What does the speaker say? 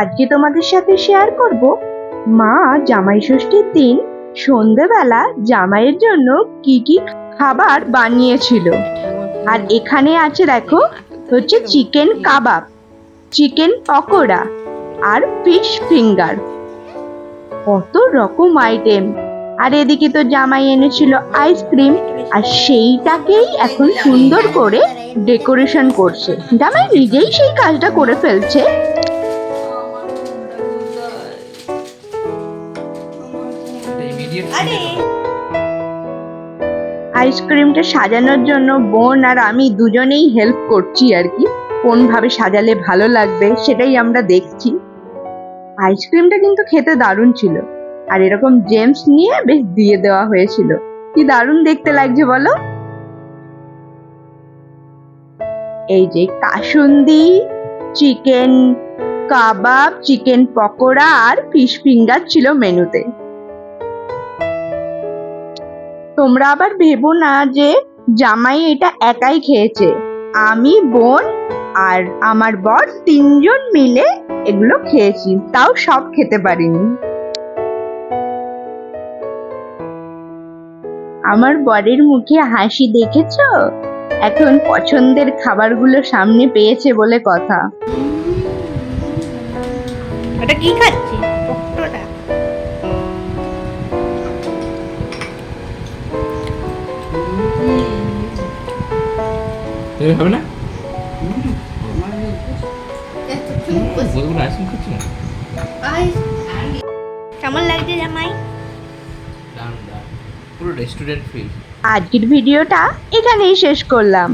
আজকে তোমাদের সাথে শেয়ার করব মা জামাই ষষ্ঠীর দিন সন্ধেবেলা জামাইয়ের জন্য কি কি খাবার বানিয়েছিল। আর এখানে আছে দেখো, হচ্ছে চিকেন কাবাব চিকেন পকোড়া আর ফিশ ফিঙ্গার কত রকম আইটেম আর এদিকে তো জামাই এনেছিল আইসক্রিম আর সেইটাকেই এখন সুন্দর করে ডেকোরেশন করছে। জামাই নিজেই সেই কাজটা করে ফেলছে। আইসক্রিমটা সাজানোর জন্য বোন আর আমি দুজনেই হেল্প করছি আর কি। কোন ভাবে সাজালে ভালো লাগবে সেটাই আমরা দেখছি। আইসক্রিমটা কিন্তু খেতে দারুণ ছিল। আর এরকম জেমস নিয়ে বেশ দিয়ে দেওয়া হয়েছিল। কি দারুণ দেখতে লাগছে বলো? এই যে কাসুন্দি চিকেন কাবাব চিকেন পকোড়া আর ফিশ ফিঙ্গার ছিল মেনুতে তোমরা আবার ভেবো না যে জামাই এটা একাই খেয়েছে। আমি, বোন আর আমার বর তিনজন মিলে এগুলো খেয়েছি, তাও সব খেতে পারিনি। আমার বরের মুখে হাসি দেখেছ? এখন পছন্দের খাবারগুলো সামনে পেয়েছে বলে কথা। ওটা কি খাচ্ছি হবে না? কেমন লাগছে জামাই? পুরো রেস্টুরেন্ট ফিল আজকের ভিডিওটা এখানেই শেষ করলাম।